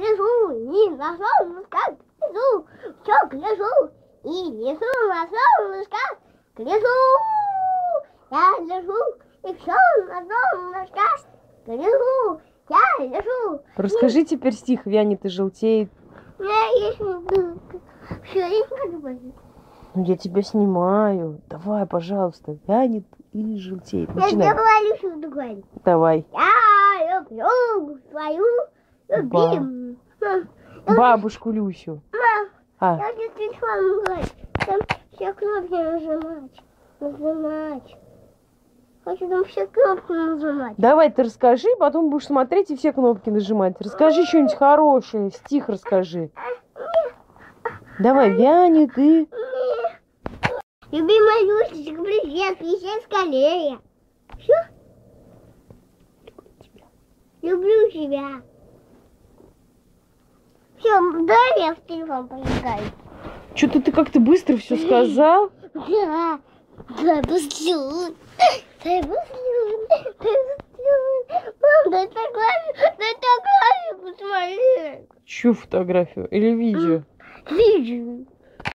лежу и на солнышко гляжу, все гляжу и несу на солнышко гляжу. Я лежу и все на солнышко гляжу. Я лежу. Расскажи теперь стих «Вянет и желтеет». Меня есть все, я не больше. Ну, я тебя снимаю. Давай, пожалуйста. Вянет и желтеет. Я Начинай. говорю, что. Давай. Я люблю свою любимую. Мам, Бабушку Люсю. Мам, А, я тебе телефон говорю. Там все кнопки нажимать. Нажимать. Хочу там все кнопки нажимать. давай ты расскажи, потом будешь смотреть и все кнопки нажимать. Расскажи что-нибудь хорошее, стих расскажи. Давай, вянет и... Любимая Люсечка, привет, езжай скорее. Все? Люблю тебя. Все, дай я в телефон поиграю. Что-то ты как-то быстро все сказал. Да, дай послюн. Дай послюн. Дай послюн. Мам, дай фотографию, дай фотографию посмотри. Чью фотографию? Или видео? Видео.